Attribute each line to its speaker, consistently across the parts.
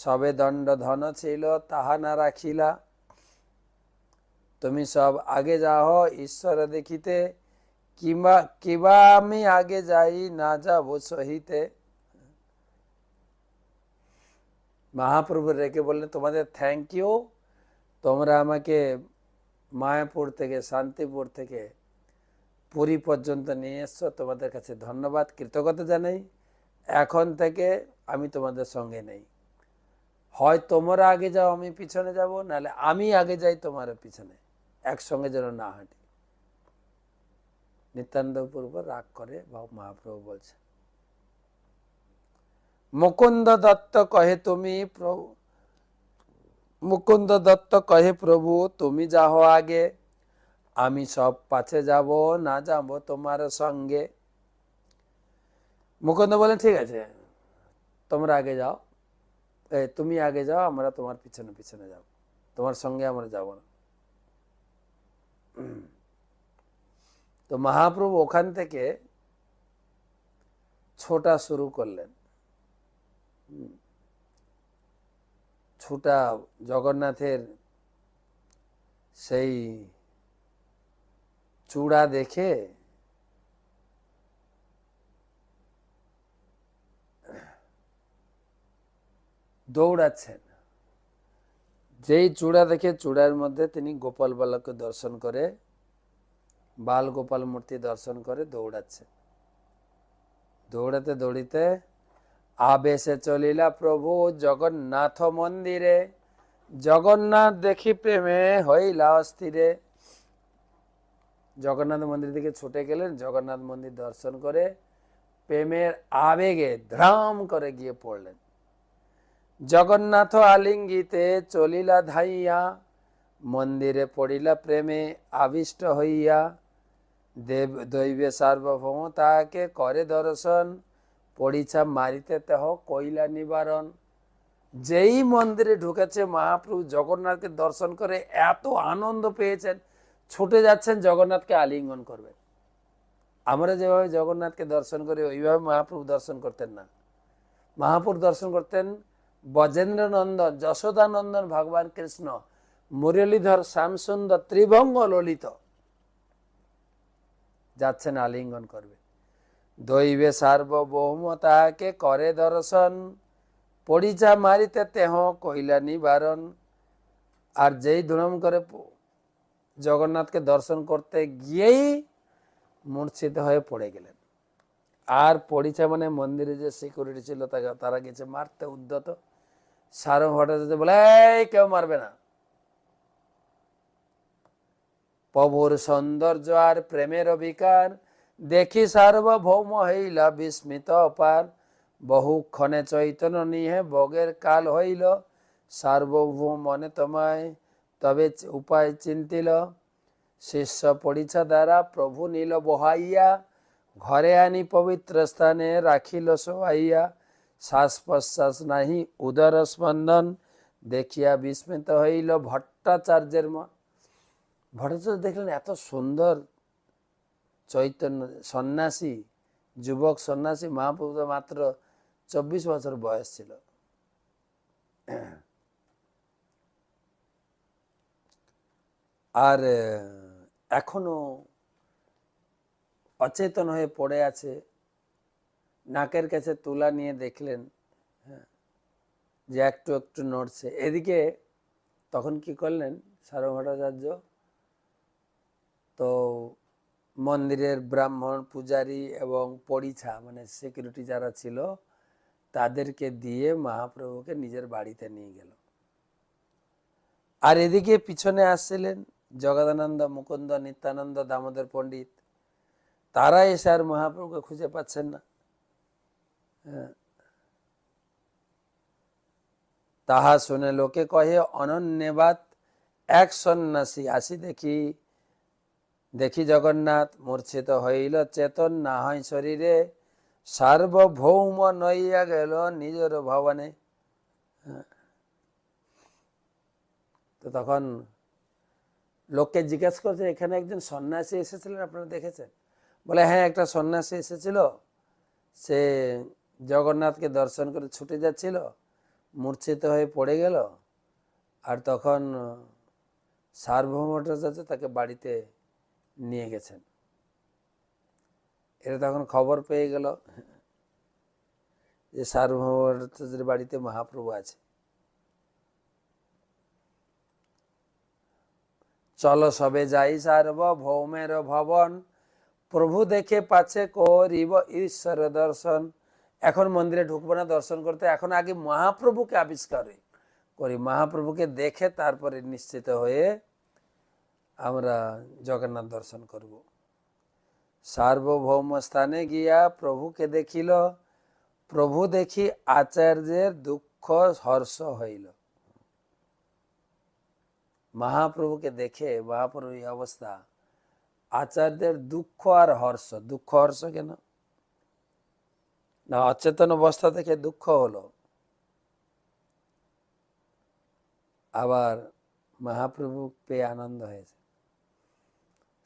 Speaker 1: সবে দণ্ড ধন ছিল, তাহা না রাখিলা। তুমি সব আগে যাও, ঈশ্বর দেখিতে। কিংবা কিবা আমি আগে যাই, না যাব সহিতে। মহাপ্রভু রেখে বললেন, তোমাদের থ্যাংক ইউ তোমরা আমাকে মায়াপুর থেকে, শান্তিপুর থেকে, পুরী পর্যন্ত নিয়ে এসছো। তোমাদের কাছে ধন্যবাদ, কৃতজ্ঞতা জানাই। এখন থেকে আমি তোমাদের সঙ্গে নেই। হয় তোমরা আগে যাও, আমি পিছনে যাব, নাহলে আমি আগে যাই তোমার পিছনে। একসঙ্গে যেন না হাঁটি। নিত্যানন্দ পূর্ব রাগ করে বা মহাপ্রভু বলছে, মুকুন্দ দত্ত কহে তুমি প্রভু, মুকুন্দ দত্ত কহে প্রভু, তুমি যাহ আগে। আমি সব পাছে যাব, না যাব তোমার সঙ্গে। মুকুন্দ বলে, ঠিক আছে, তোমরা আগে যাও। তুমি আগে যাও, আমরা তোমার পিছনে পিছনে যাব। তোমার সঙ্গে আমরা যাব না। তো মহাপ্রভু ওখান থেকে ছোটা শুরু করলেন। ছোটা জগন্নাথের সেই চূড়া দেখে দৌড়াচ্ছেন। যেই চূড়া দেখে চূড়ার মধ্যে তিনি গোপাল বালককে দর্শন করে, বাল গোপাল মূর্তি দর্শন করে দৌড়াচ্ছেন। দৌড়াতে দৌড়িতে আবেশে চলিলা প্রভু জগন্নাথ মন্দিরে, জগন্নাথ দেখি প্রেমে হইলা অস্থিরে। জগন্নাথ মন্দির দিকে ছুটে গেলেন, জগন্নাথ মন্দির দর্শন করে প্রেমের আবেগে ধ্রাম করে গিয়ে পড়লেন। জগন্নাথ আলিঙ্গিতে চলিলা ধাইয়া, মন্দিরে পড়িলা প্রেমে আবিষ্ট হইয়া, দেব দৈবে সার্বভৌম তাহাকে করে দর্শন, পড়িছা মারিতে তেহ কইলা নিবারণ। যেই মন্দিরে ঢুকেছে মহাপ্রভু, জগন্নাথকে দর্শন করে এত আনন্দ পেয়েছেন, ছুটে যাচ্ছেন জগন্নাথকে আলিঙ্গন করবেন। আমরা যেভাবে জগন্নাথকে দর্শন করি, ওইভাবে মহাপ্রভু দর্শন করতেন না। মহাপ্রভু দর্শন করতেন বজেন্দ্র নন্দন যশোদানন্দন, ভগবান কৃষ্ণ, মুরলীধর, শ্যামসুন্দর, ত্রিভঙ্গ ললিত। যাচ্ছেন আলিঙ্গন করবে। দৈবে সার্বভৌম তাহাকে করে দর্শন পরিচা মারিতে তেহ কইলা নিবারণ। আর যেই দুরম করে জগন্নাথকে দর্শন করতে গিয়েই মূর্ছিত হয়ে পড়ে গেলেন। আর পরিচা মানে মন্দিরে যে সিকিউরিটি ছিল তারা গেছে মারতে উদ্যত সারং ভট্টাচার্য বলে কেউ মারবে না। প্রভুর সৌন্দর্য আর প্রেমের অবিকার, দেখি সার্বভৌম হইলা বিস্মিত অপার। বহুক্ষণে চৈতন্য নিহে বগের কাল হইল সার্বভৌম মনে তোমায় তবে উপায় চিন্তিল। শিষ্য পরিছা দ্বারা প্রভু নীল বহাইয়া ঘরে আনি পবিত্র স্থানে রাখিল শোয়াইয়া শ্বাস প্রশ্বাস নাহি, উদর স্পন্দন। দেখিয়া বিস্মিত হইল ভট্টাচার্যের মন। ভট্টাচার্য দেখলেন, এত সুন্দর চৈতন্য সন্ন্যাসী, যুবক সন্ন্যাসী মহাপ্রভু মাত্র চব্বিশ বছর বয়স ছিল। আর, এখনও অচেতন হয়ে পড়ে আছে। নাকের কাছে তুলা নিয়ে দেখলেন হ্যাঁ, যে একটু একটু নড়ছে। এদিকে তখন কি করলেন সারং ভট্টাচার্য? তো মন্দিরের ব্রাহ্মণ পূজারী এবং পরিছা মানে সিকিউরিটি যারা ছিল তাদেরকে দিয়ে মহাপ্রভুকে নিজের বাড়িতে নিয়ে গেল। আর এদিকে পিছনে আসছিলেন জগদানন্দ মুকুন্দ নিত্যানন্দ দামোদর পণ্ডিত। তারা এসে আর মহাপ্রভুকে খুঁজে পাচ্ছেন না। তাহা শুনে লোকে কহে অনন্যবাদ এক সন্ন্যাসী আসি দেখি দেখি জগন্নাথ মূর্ছিত হইল চেতন না হয় শরীরে। সার্বভৌম নইয়া গেল নিজের ভবনে। তো তখন লোককে জিজ্ঞেস করছে, এখানে একজন সন্ন্যাসী এসেছিলেন, আপনারা দেখেছেন? বলে হ্যাঁ একটা সন্ন্যাসী এসেছিল। সে জগন্নাথকে দর্শন করে ছুটে যাচ্ছিল, মূর্ছিত হয়ে পড়ে গেল, আর তখন সার্বভৌম ভট্টাচার্য তাকে বাড়িতে নিয়ে গেছেন। এরা তখন খবর পেয়ে গেল যে সার্বভৌম বাড়িতে মহাপ্রভু আছে। চলো সবে যাই সার্বভৌমের ভবন, প্রভু দেখে পাচ্ছে করিব ঈশ্বর দর্শন। এখন মন্দিরে ঢুকবো না, দর্শন করতে। এখন আগে মহাপ্রভুকে আবিষ্কার করি। মহাপ্রভুকে দেখে তারপরে নিশ্চিত হয়ে আমরা জগন্নাথ দর্শন করব। সার্বভৌম স্থানে গিয়া প্রভুকে দেখিল। প্রভু দেখি আচার্যের দুঃখ হর্ষ হইল। মহাপ্রভুকে দেখে মহাপ্রভু অবস্থা। আচার্যের দুঃখ আর হর্ষ। দুঃখ হর্ষ কেন? না, অচেতন অবস্থা থেকে দুঃখ হলো। আবার মহাপ্রভু পেয়ে আনন্দ হয়েছে।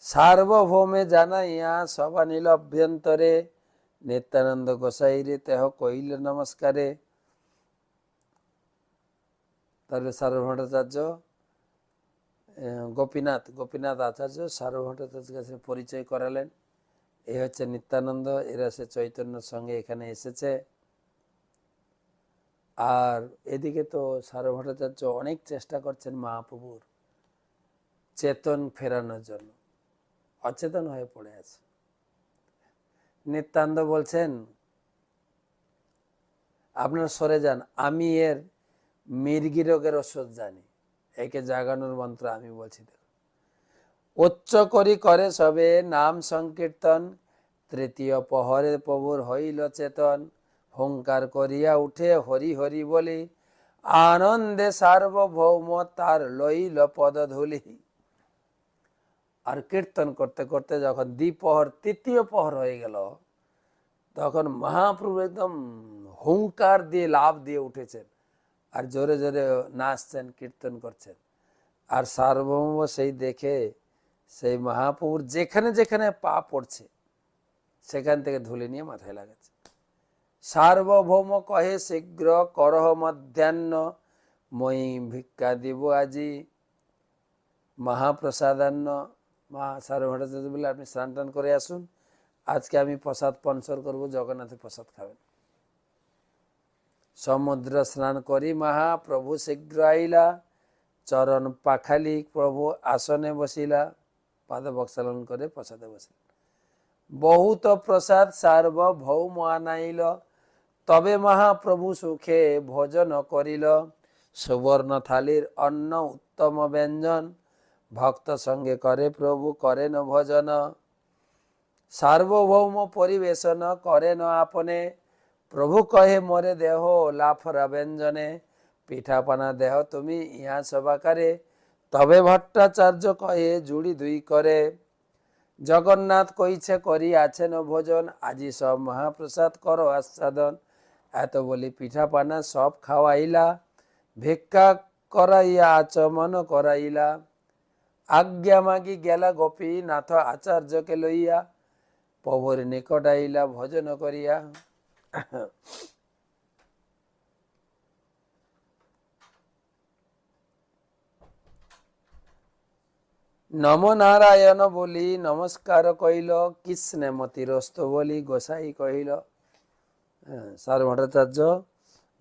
Speaker 1: সার্বভৌমে জানাইয়া সভা নীল অভ্যন্তরে নিত্যানন্দ গোসাইরে তেহ কইল নমস্কারে। তারপরে সার্বভট্টাচার্য গোপীনাথ গোপীনাথ আচার্য সার্বভট্টাচার্যের কাছে পরিচয় করালেন। এই হচ্ছে নিত্যানন্দ, এরা সে চৈতন্যর সঙ্গে এখানে এসেছে। আর এদিকে তো সার্বভট্টাচার্য অনেক চেষ্টা করছেন মহাপ্রভুর চেতন ফেরানোর জন্য। অচেতন হয়ে পড়ে আছে। নিত্যানন্দ বলছেন, আপনার সরে যান, আমি এর মির্গি রোগের ওষুধ জানি। একে জাগানোর মন্ত্র আমি বলছি দেখো উচ্চ করি করে সবে নাম সংকীর্তন। তৃতীয় পহরে প্রভুর হইল চেতন। হুঙ্কার করিয়া উঠে হরি হরি বলি, আনন্দে সার্বভৌম তার লইল পদধূলি। আর কীর্তন করতে করতে যখন দ্বিপহর, তৃতীয় পহর হয়ে গেল, তখন মহাপ্রভু একদম হুঙ্কার দিয়ে লাভ দিয়ে উঠেছেন আর জোরে জোরে নাচছেন, কীর্তন করছেন। আর সার্বভৌম সেই দেখে সেই মহাপ্রভুর যেখানে যেখানে পা পড়ছে, সেখান থেকে ধুলে নিয়ে মাথায় লাগাচ্ছে। সার্বভৌম কহে শীঘ্র করহ মধ্যাহ্ন, মই ভিক্ষা দিব আজি। মহাপ্রসাদান্ন মা সার্বভট্টাচার্য বলে আপনি স্নান টান করে আসুন। আজকে আমি প্রসাদ পনসর করব জগন্নাথের প্রসাদ খাবেন। সমুদ্র স্নান করি মহাপ্রভু, শীঘ্র আইলা। চরণ পাখালি প্রভু আসনে বসিলা। পাদ বক্সালন করে প্রসাদে বসিল বহুত প্রসাদ সার্বভৌম আনাইল তবে মহাপ্রভু সুখে ভোজন করিল সুবর্ণ থালির অন্ন উত্তম ব্যঞ্জন, ভক্ত সঙ্গে করে প্রভু করেন ভজন। সার্বভৌম পরিবেশন করেন আপনে প্রভু কহে মোরে দেহ লাফরা ব্যঞ্জনে, পিঠাপানা দেহ তুমি ইহা সবাকারে তবে ভট্টাচার্য কহে জুড়ি দুই করে, জগন্নাথ কইছে করি আছেন ভোজন, আজি সব মহাপ্রসাদ করো আস্বাদন। এত বলি পিঠাপানা সব খাওয়াইলা, ভিক্ষা করাইয়া আচমন করাইলা। আজ্ঞা মাগি গেলা গোপী নাথ আচার্যকে লইয়া প্রভুর নিকট আইলা ভজন করিয়া। নম নারায়ণ বলি নমস্কার কইল কৃষ্ণে মতিরস্ত বলি গোসাই কহিল। হ্যাঁ, সার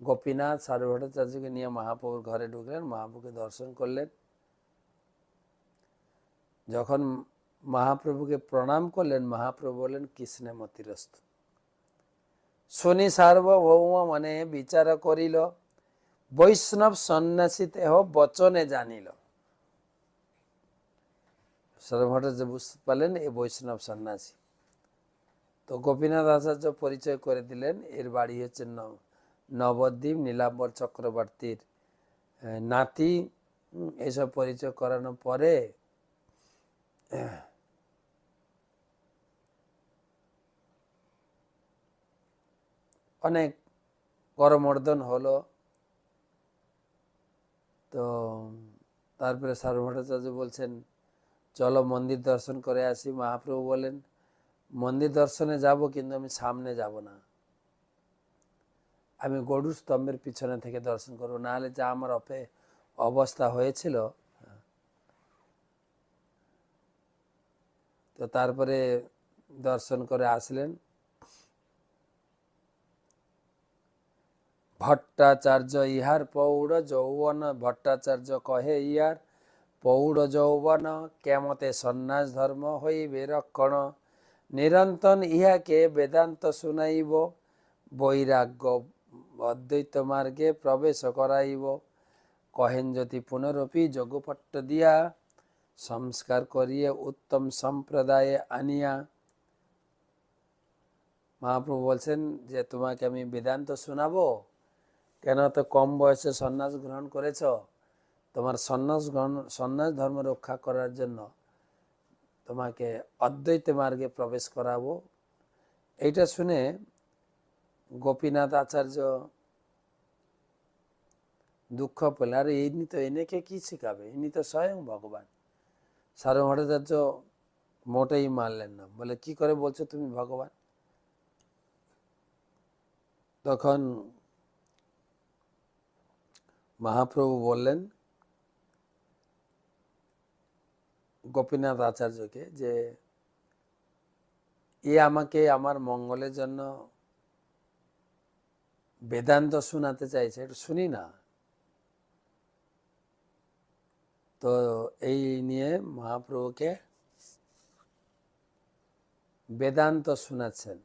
Speaker 1: গোপীনাথ সার ভট্টাচার্যকে নিয়ে মহাপ্রভুর ঘরে ঢুকলেন মহাপ্রভুকে দর্শন করলেন। যখন মহাপ্রভুকে প্রণাম করলেন মহাপ্রভু বললেন কৃষ্ণে মতিরস্ত। শনি সার্বভৌম মানে বিচার করিল বৈষ্ণব সন্ন্যাসী দেহ বচনে জানিল। সর্বভট্টাচার্য বুঝতে পারলেন, এ বৈষ্ণব সন্ন্যাসী। তো গোপীনাথ আচার্য পরিচয় করে দিলেন, এর বাড়ি হচ্ছে নবদ্বীপ নীলাম্বর চক্রবর্তীর নাতি। এসব পরিচয় করানোর পরে, অনেক করমর্দন হলো। তো, তারপরে সার্বভট্টাচার্য বলছেন চলো মন্দির দর্শন করে আসি। মহাপ্রভু বলেন, মন্দির দর্শনে যাব কিন্তু আমি সামনে যাব না। আমি গরুর স্তম্ভের পিছনে থেকে দর্শন করব। নাহলে যা আমার অপে, অবস্থা হয়েছিল। তো তারপরে দর্শন করে আসলেন। ভট্টাচার্য, ইহার পৌড় যৌবন, ভট্টাচার্য কহে, ইহার পৌড় যৌবন কেমতে সন্ন্যাস ধর্ম হইবে রক্ষণ। নিরন্তন ইহাকে বেদান্ত শুনাইব, বৈরাগ্য অদ্বৈত মার্গে প্রবেশ করাইব। কহেন যদি পুনরপি যোগপট্ট দিয়া, সংস্কার করিয়ে উত্তম সম্প্রদায়ে আনিয়া। মহাপ্রভু বলছেন যে, তোমাকে আমি বেদান্ত শোনাবো? কেন তো কম বয়সে সন্ন্যাস গ্রহণ করেছ? তোমার সন্ন্যাস সন্ন্যাস ধর্ম রক্ষা করার জন্য তোমাকে অদ্বৈত মার্গে প্রবেশ করাবো। এইটা শুনে গোপীনাথ আচার্য দুঃখ পেলে। আর, ইনি তো এনেকে কি শেখাবে? ইনি তো স্বয়ং ভগবান। সারং ভট্টাচার্য মোটেই মানলেন না। বলে, কি করে বলছো তুমি ভগবান? তখন মহাপ্রভু বললেন গোপীনাথ আচার্যকে যে এ আমাকে আমার মঙ্গলের জন্য বেদান্ত শোনাতে চাইছে একটু শুনি না। তো এই নিয়ে মহাপ্রভুকে বেদান্ত শোনাচ্ছেন।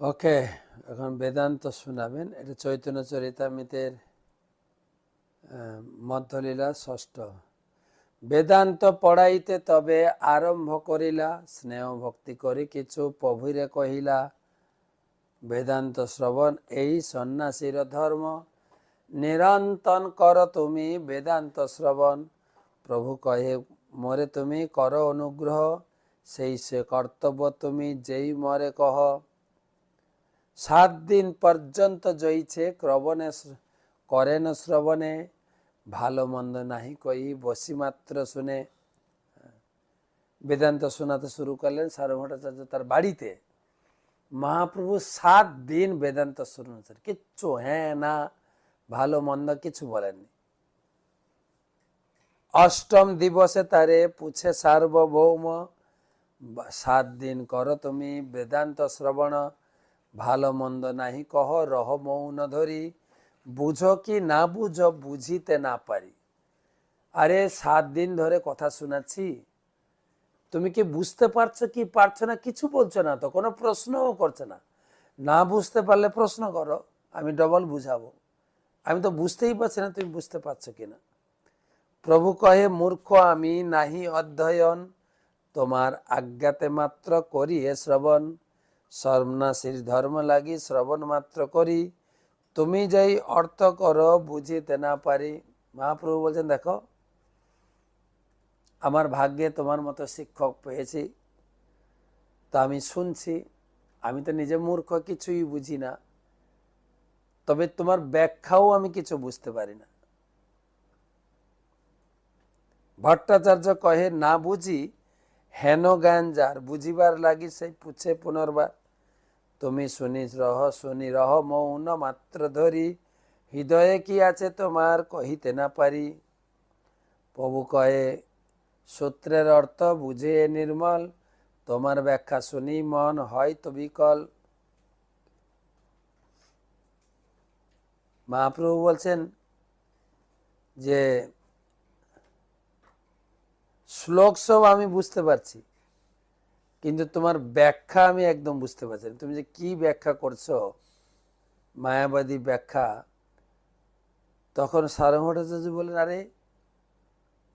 Speaker 1: ওকে, এখন বেদান্ত শোনাবেন। এটা চৈতন্য চরিতামিতের মধ্যলীলা ষষ্ঠ। বেদান্ত পড়াইতে তবে আরম্ভ করিলা, স্নেহ ভক্তি করি কিছু প্রভুরে কহিলা, বেদান্ত শ্রবণ, এই সন্ন্যাসীর ধর্ম। নিরন্তন কর তুমি বেদান্ত শ্রবণ, প্রভু কহে, মরে তুমি কর অনুগ্রহ, সেই সে কর্তব্য তুমি যেই মরে কহ। সাত দিন পর্যন্ত জয়ছে ক্রবণে করেন শ্রবণে, ভালো মন্দ নাহি কই, বসি মাত্র শুনে, বেদান্ত শোনাতে শুরু করলেন সার ভট্টাচার্য তার বাড়িতে। মহাপ্রভু সাত দিন বেদান্ত শুনেছেন কিচ্ছু হ্যাঁ না, ভালো মন্দ কিছু বলেননি। অষ্টম দিবসে তারে পুছে সার্বভৌম সাত দিন করো তুমি বেদান্ত শ্রবণ ভালো মন্দ নাহি কহ, রহ মৌন ধরি। বুঝো কি না বুঝো, বুঝিতে না পারি। আরে, সাত দিন ধরে কথা শোনাচ্ছি। তুমি কি বুঝতে পারছ কি পারছ না, কিছু বলছো না তো, কোনো প্রশ্নও করছে না। না বুঝতে পারলে প্রশ্ন করো, আমি ডবল বুঝাবো। আমি তো বুঝতেই পারছি না, তুমি বুঝতে পারছ কিনা প্রভু কহে, মূর্খ আমি নাহি অধ্যয়ন, তোমার আজ্ঞাতে মাত্র করি এ শ্রবণ। সর্বনাশীর ধর্ম লাগি শ্রবণ মাত্র করি। তুমি যাই অর্থ করো, বুঝিতে না পারি। মহাপ্রভু বলছেন, দেখো, আমার ভাগ্যে তোমার মতো শিক্ষক পেয়েছি, তো আমি শুনছি, আমি তো নিজে মূর্খ, কিছুই বুঝি না। তবে তোমার ব্যাখ্যাও আমি কিছু বুঝতে পারি না। ভট্টাচার্য কহে, না বুঝি, হেন জ্ঞান যার, বুঝিবার লাগি সেই পুছে পুনর্বার। তুমি শুনি রহ শুনি রহ, মৌন মাত্র ধরি। হৃদয়ে কি আছে তোমার কহিতে না পারি। প্রভু কয়ে, সূত্রের অর্থ বুঝে নির্মল, তোমার ব্যাখ্যা শুনি মন হয় তো বিকল। মহাপ্রভু বলছেন যে, শ্লোক সব আমি বুঝতে পারছি। কিন্তু তোমার ব্যাখ্যা আমি একদম বুঝতে পারছি তুমি যে কি ব্যাখ্যা করছ, মায়াবাদী ব্যাখ্যা, তখন সারং ভট্টাচার্য বলেন আরে,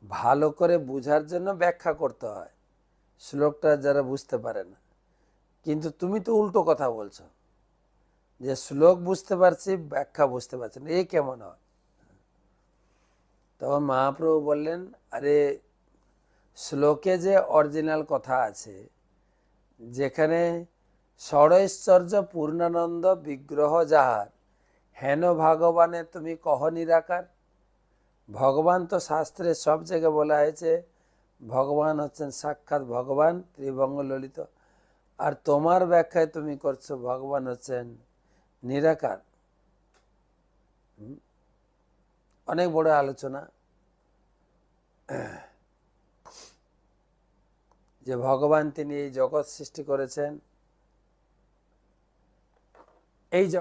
Speaker 1: ভালো করে বুঝার জন্য ব্যাখ্যা করতে হয়। শ্লোকটা যারা বুঝতে পারে না। কিন্তু তুমি তো উল্টো কথা বলছো, যে শ্লোক বুঝতে পারছি, ব্যাখ্যা বুঝতে পারছি না। এ কেমন হয়? তখন মহাপ্রভু বললেন, আরে, শ্লোকে যে অরিজিনাল কথা আছে যেখানে ষড়ৈশ্বর্য পূর্ণানন্দ বিগ্রহ যাহার। হেন ভগবানে তুমি কহ নিরাকার। ভগবান তো শাস্ত্রে সব জায়গায় বলা হয়েছে, ভগবান হচ্ছেন সাক্ষাৎ ভগবান, ত্রিভঙ্গ ললিত। আর তোমার ব্যাখ্যায় তুমি করছ ভগবান হচ্ছেন নিরাকার। অনেক বড় আলোচনা। যে ভগবান তিনি এই জগৎ সৃষ্টি করেছেন। এই